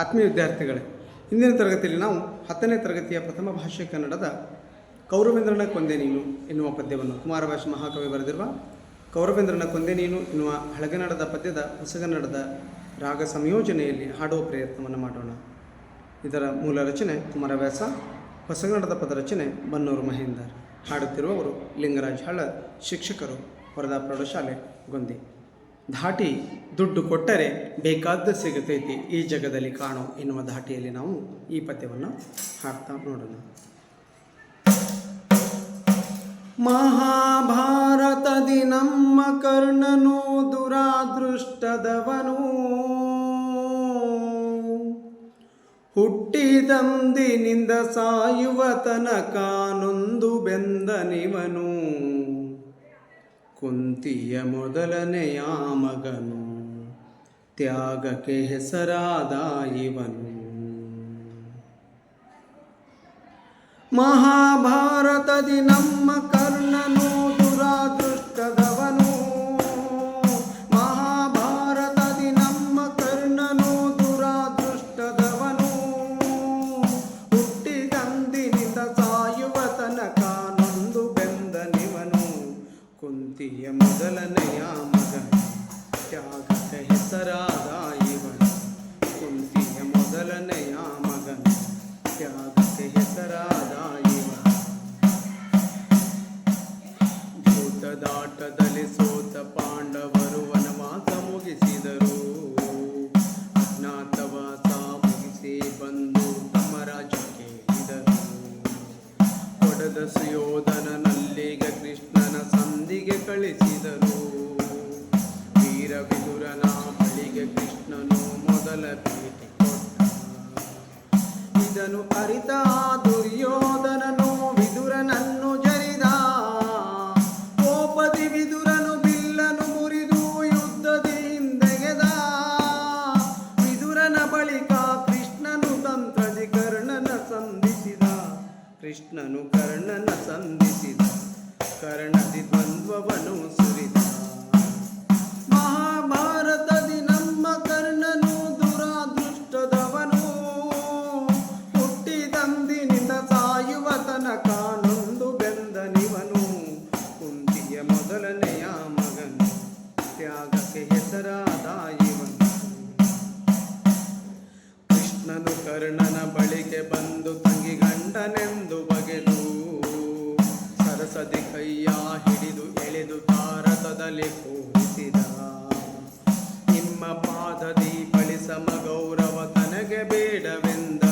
ಆತ್ಮೀಯ ವಿದ್ಯಾರ್ಥಿಗಳೇ ಇಂದಿನ ತರಗತಿಯಲ್ಲಿ ನಾವು ಹತ್ತನೇ ತರಗತಿಯ ಪ್ರಥಮ ಭಾಷೆ ಕನ್ನಡದ ಕೌರವೇಂದ್ರನ ಕೊಂದೆ ನೀನು ಎನ್ನುವ ಪದ್ಯವನ್ನು ಕುಮಾರವ್ಯಾಸ ಮಹಾಕವಿ ಬರೆದಿರುವ ಕೌರವೇಂದ್ರನ ಕೊಂದೆ ನೀನು ಎನ್ನುವ ಹಳಗನ್ನಡದ ಪದ್ಯದ ಹೊಸಗನ್ನಡದ ರಾಗ ಸಂಯೋಜನೆಯಲ್ಲಿ ಹಾಡುವ ಪ್ರಯತ್ನವನ್ನು ಮಾಡೋಣ. ಇದರ ಮೂಲ ರಚನೆ ಕುಮಾರವ್ಯಾಸ, ಹೊಸಗನ್ನಡದ ಪದ ರಚನೆ ಬನ್ನೂರು ಮಹೇಂದರ್. ಹಾಡುತ್ತಿರುವವರು ಲಿಂಗರಾಜ್ ಹಳ್ಳ, ಶಿಕ್ಷಕರು, ವರದಾ ಪ್ರೌಢಶಾಲೆ, ಗೊಂದಿ. ಧಾಟಿ ದುಡ್ಡು ಕೊಟ್ಟರೆ ಬೇಕಾದ್ದು ಸಿಗತೈತಿ ಈ ಜಗದಲ್ಲಿ ಕಾಣೋ ಎನ್ನುವ ಧಾಟಿಯಲ್ಲಿ ನಾವು ಈ ಪದ್ಯವನ್ನು ಹಾಡ್ತಾ ನೋಡೋಣ. ಮಹಾಭಾರತದಿ ನಮ್ಮ ಕರ್ಣನು ದುರಾದೃಷ್ಟದವನು. ಹುಟ್ಟಿದಂದಿನಿಂದ ಸಾಯುವ ತನಕ ನೊಂದು ಬೆಂದನಿವನು. ಕುಂತಿಯ ಮೊದಲನೆಯ ಮಗನು ತ್ಯಾಗಕ್ಕೆ ಹೆಸರಾದ ಇವನು. ಮಹಾಭಾರತದಿ ನಮ್ಮ ಕರ್ಣನು ಕುಂತಿಯ ಮೊದಲನೆಯ ಮಗ ತ್ಯಾಗಕ್ಕೆ ಹೆಸರಾದ ಇವನು. ಕುಂತಿಯ ಮೊದಲನೆಯ ಮಗನ ತ್ಯಾಗಕ್ಕೆ ಹೆಸರಾದ ಇವನು. ಭೂತದಾಟದಲ್ಲಿ ಸೋತ ಪಾಂಡವರು ವನವಾಸ ಮುಗಿಸಿದರು. ಅಜ್ಞಾತವಾಸ ಮುಗಿಸಿ ಬಂದು ತಮ್ಮ ರಾಜ್ಯಕ್ಕೆ ಇಳಿದರು. ಕೊಡದ ಸಂಧಿಗೆ ಕಳಿಸಿದರು ವೀರ ವಿದುರ ಬಳಿಗೆ ಕೃಷ್ಣನು ಮೊದಲ ಭೇಟಿ ಕೊಟ್ಟ. ಇದನ್ನು ಅರಿತ ದುರ್ಯೋಧನನು, ವಿದುರನನ್ನು ಜರಿದ. ಕೋಪದಿ ವಿದುರನು ಬಿಲ್ಲನು ಮುರಿದು ಯುದ್ಧದಿಂದೆಗೆದ ವಿದುರನ ಬಳಿಕ ಕೃಷ್ಣನು ತಂತ್ರದಿ ಕರ್ಣನ ಸಂಧಿಸಿದ. ಕೃಷ್ಣನು ಕರ್ಣನ ಸಂಧಿಸಿದ. ಕರ್ಣದಿ ದ್ವಂದ್ವವನು ಸುರಿದ. ಮಹಾಭಾರತದಿ ನಮ್ಮ ಕರ್ಣನು ದುರಾದೃಷ್ಟದವನು. ಹುಟ್ಟಿದಂದಿನಿಂದ ಸಾಯುವ ತನಕ ನೊಂದು ಬೆಂದನಿವನು. ಕುಂತಿಯ ಮೊದಲನೆಯ ಮಗನು, ತ್ಯಾಗಕ್ಕೆ ಹೆಸರಾದ ಇವನು ಕೃಷ್ಣನು ಕರ್ಣನ ಬಳಿಗೆ ಬಂದು ತಂಗಿ ಗಂಡನೆಂದು ಬಗೆದು ಸರಸದಿ ಕೈಯ ಹಿಡಿದು ಎಳೆದು ಭಾರತದಲ್ಲಿ ಕೂರಿಸಿದ ನಿಮ್ಮ ಪಾದದಿ ಬಳಿಸಮ ಗೌರವ ತನಗೆ ಬೇಡವೆಂದ.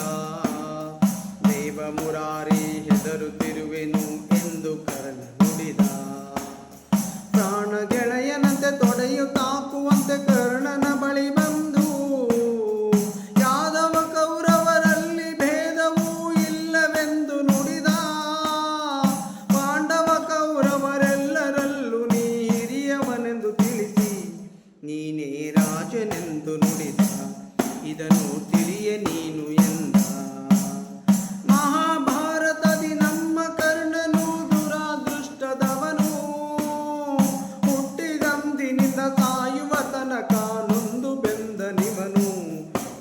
ದೇವ ಮುರಾರಿ ಹೆದರುತ್ತಿರುವೆನು ಎಂದು ಕರ್ಣ ನುಡಿದ. ಪ್ರಾಣ ಗೆಳೆಯನಂತೆ ತೊಡೆಯು ತಾಕುವಂತೆ ಕರ್ಣನ ನೀನೇ ರಾಜನೆಂದು ನುಡಿದ, ಇದನ್ನು ತಿಳಿಯ ನೀನು ಎಂದ. ಮಹಾಭಾರತದಿ ನಮ್ಮ ಕರ್ಣನು ದುರಾದೃಷ್ಟದವನು ಹುಟ್ಟಿದಂದಿನಿಂದ ಸಾಯುವ ತನಕ ನೊಂದು ಬೆಂದ ನಿವನು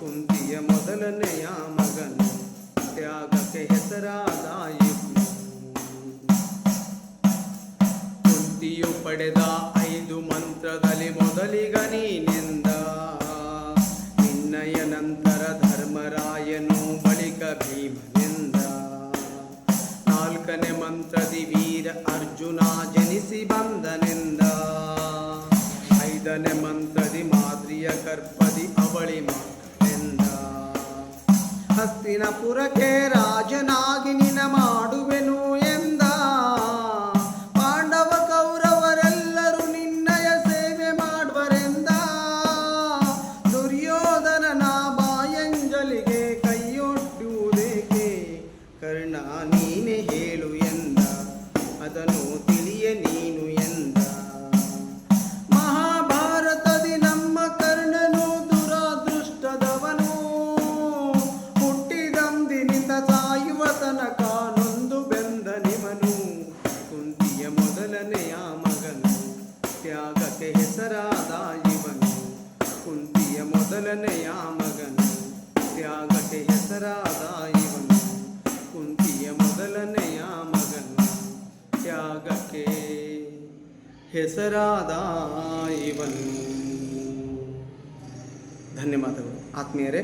ಕುಂತಿಯ ಮೊದಲನೆಯ ಮಗನು, ತ್ಯಾಗಕ್ಕೆ ಹೆಸರಾದ ಇವನು ಕುಂತಿಯು ಪಡೆದ ಐದು ಮಂತ್ರದಲ್ಲಿ ಮೊದಲಿಗ ನೀನೆಂದ? ನಿನ್ನಯ ನಂತರ ಧರ್ಮರಾಯನು ಬಳಿಕ ಭೀಮನೆಂದ? ನಾಲ್ಕನೇ ಮಂತ್ರದಿ ವೀರ ಅರ್ಜುನ ಜನಿಸಿ ಬಂದನೆಂದ? ಐದನೇ ಮಂತ್ರದಿ ಮಾದ್ರಿಯ ಕರ್ಪದಿ ಅವಳಿ ಮಾತೆಂದ ಹಸ್ತಿನಪುರಕ್ಕೆ ರಾಜನಾಗಿ ನಿನ ಮಾಡುವೆನು ಅದನ್ನು ತಿಳಿಯ ನೀನು ಎಂದ. ಮಹಾಭಾರತದಿ ನಮ್ಮ ಕರ್ಣನು, ದುರಾದೃಷ್ಟದವನು. ಹುಟ್ಟಿದಂದಿನಿಂದ ಸಾಯುವ ತನಕ ನೊಂದು ಬೆಂದನಿವನು ಕುಂತಿಯ ಮೊದಲನೆಯ ಮಗನು, ತ್ಯಾಗಕ್ಕೆ ಹೆಸರಾದ ಇವನು. ಕುಂತಿಯ ಮೊದಲನೆಯ ಮಗನು, ತ್ಯಾಗಕ್ಕೆ ಹೆಸರಾದ ಇವನು. ಕುಂತಿಯ ಮೊದಲನೆಯ ಮಗನು ತ್ಯಾಗಕ್ಕೆ ಹೆಸರಾದ ಇವನು ಧನ್ಯವಾದಗಳು. ಆತ್ಮೀಯರೇ,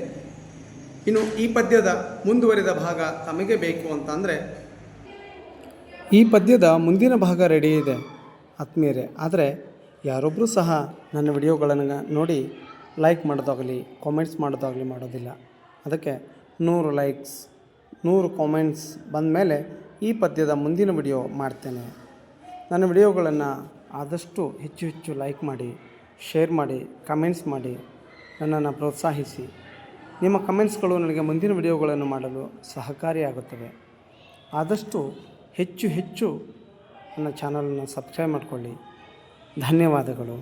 ಇನ್ನು ಈ ಪದ್ಯದ ಮುಂದುವರಿದ ಭಾಗ ತಮಗೆ ಬೇಕು ಅಂತಂದರೆ, ಈ ಪದ್ಯದ ಮುಂದಿನ ಭಾಗ ರೆಡಿ ಇದೆ ಆತ್ಮೀಯರೇ. ಆದರೆ ಯಾರೊಬ್ಬರೂ ಸಹ ನನ್ನ ವಿಡಿಯೋಗಳನ್ನು ನೋಡಿ ಲೈಕ್ ಮಾಡೋದಾಗಲಿ ಕಾಮೆಂಟ್ಸ್ ಮಾಡೋದಾಗಲಿ ಮಾಡೋದಿಲ್ಲ. ಅದಕ್ಕೆ ನೂರು ಲೈಕ್ಸ್ ನೂರು ಕಾಮೆಂಟ್ಸ್ ಬಂದ ಮೇಲೆ ಈ ಪದ್ಯದ ಮುಂದಿನ ವಿಡಿಯೋ ಮಾಡ್ತೇನೆ. ನನ್ನ ವಿಡಿಯೋಗಳನ್ನು ಆದಷ್ಟು ಹೆಚ್ಚು ಹೆಚ್ಚು ಲೈಕ್ ಮಾಡಿ ಶೇರ್ ಮಾಡಿ ಕಮೆಂಟ್ಸ್ ಮಾಡಿ, ನನ್ನನ್ನು ಪ್ರೋತ್ಸಾಹಿಸಿ. ನಿಮ್ಮ ಕಮೆಂಟ್ಸ್ಗಳು ನನಗೆ ಮುಂದಿನ ವಿಡಿಯೋಗಳನ್ನು ಮಾಡಲು ಸಹಕಾರಿಯಾಗುತ್ತವೆ ಆದಷ್ಟು ಹೆಚ್ಚು ಹೆಚ್ಚು ನನ್ನ ಚಾನಲನ್ನು ಸಬ್ಸ್ಕ್ರೈಬ್ ಮಾಡಿಕೊಳ್ಳಿ. ಧನ್ಯವಾದಗಳು.